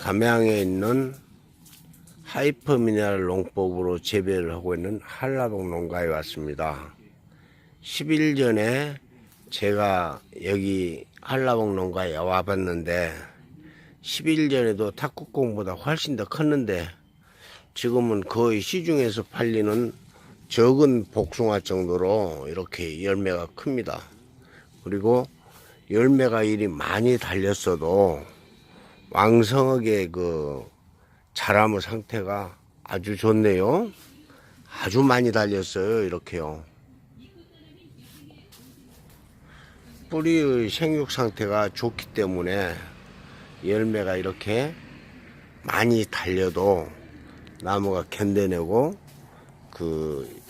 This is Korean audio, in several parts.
담양에 있는 하이퍼 미네랄 농법으로 재배를 하고 있는 한라봉 농가에 왔습니다. 10일 전에 제가 여기 한라봉 농가에 와봤는데 10일 전에도 탁구공보다 훨씬 더 컸는데 지금은 거의 시중에서 팔리는 적은 복숭아 정도로 이렇게 열매가 큽니다. 그리고 열매가 이리 많이 달렸어도 왕성하게 그 자라무 상태가 아주 좋네요. 아주 많이 달렸어요. 이렇게요. 뿌리의 생육 상태가 좋기 때문에 열매가 이렇게 많이 달려도 나무가 견뎌내고 그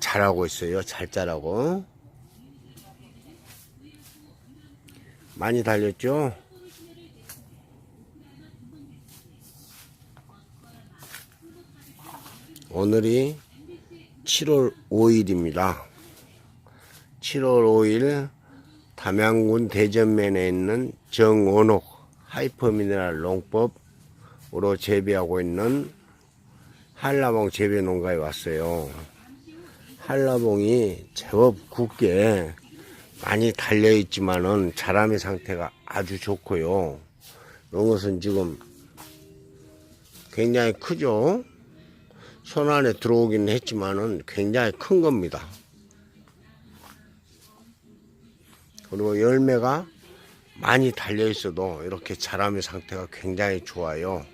자라고 있어요. 잘 자라고. 많이 달렸죠? 오늘이 7월 5일입니다. 7월 5일 담양군 대전면에 있는 정원옥 하이퍼미네랄 농법으로 재배하고 있는 한라봉 재배 농가에 왔어요. 한라봉이 제법 굵게 많이 달려 있지만은 자라미 상태가 아주 좋고요. 이것은 지금 굉장히 크죠. 손 안에 들어오기는 했지만은 굉장히 큰 겁니다. 그리고 열매가 많이 달려 있어도 이렇게 자라미 상태가 굉장히 좋아요.